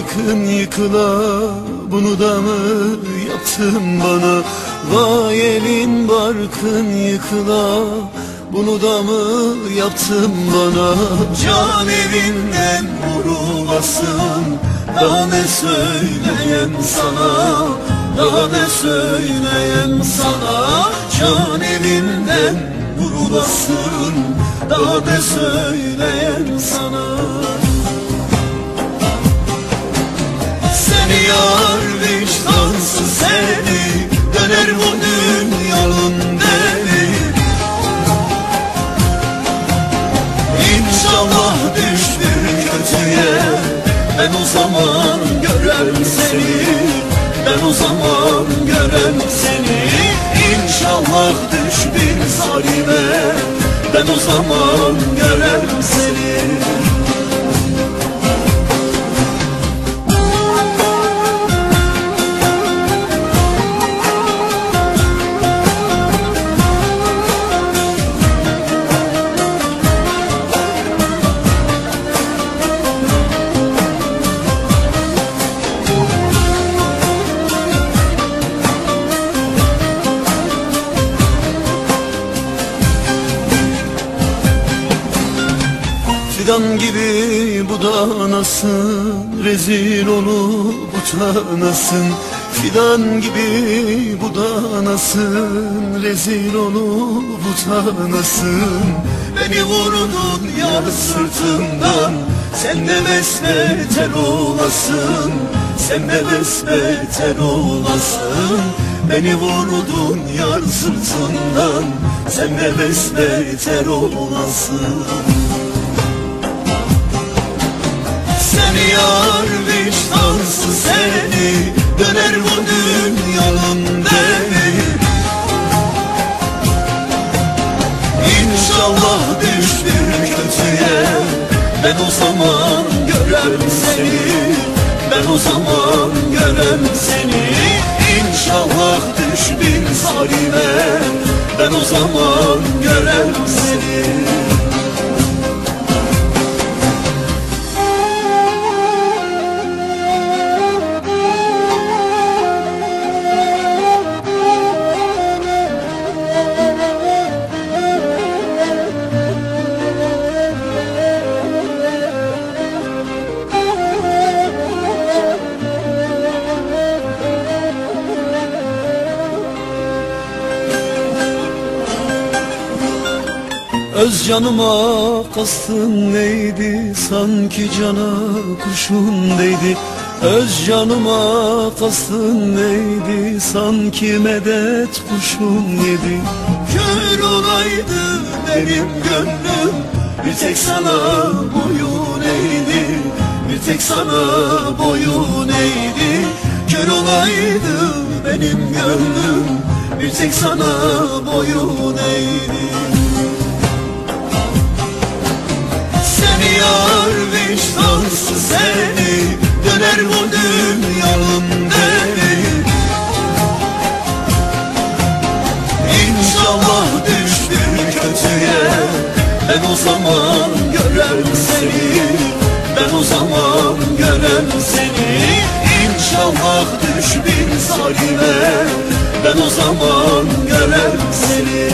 barkın yıkıla Bunu da mı yaptın bana? Vay evin barkın yıkıla Bunu da mı yaptın bana? Can evinden vurulasın Daha ne söyleyeyim sana? Daha ne söyleyeyim sana? Can evinden vurulasın Daha ne söyleyeyim sana Ben o zaman görem seni. İnşallah düş bir zalime Ben o zaman Fidan gibi budanasın Rezil olup utanasın? Fidan gibi budanasın Rezil olup utanasın? Beni vurdun yar sırtımdan Sen de besbeter olasın. Sen de besbeter olasın. Beni vurdun yar sırtımdan Sen de besbeter olasın seni yar vicdansız seni. Döner bu dünyanın deli İnşallah düştür kötüye. Ben o zaman görem seni. Ben o zaman görem seni. İnşallah düş bir zalime Ben o zaman görem seni Öz canıma kastın neydi? Sanki cana kuşun değdi. Öz canıma kastın neydi? Sanki medet kuşun yedi. Kör olaydı benim gönlüm. Bir tek sana boyun eğdi. Bir tek sana boyun eğdi. Kör olaydı benim gönlüm. Bir tek sana boyun eğdi görem seni İnşallah düş bir zalime Ben o zaman görem seni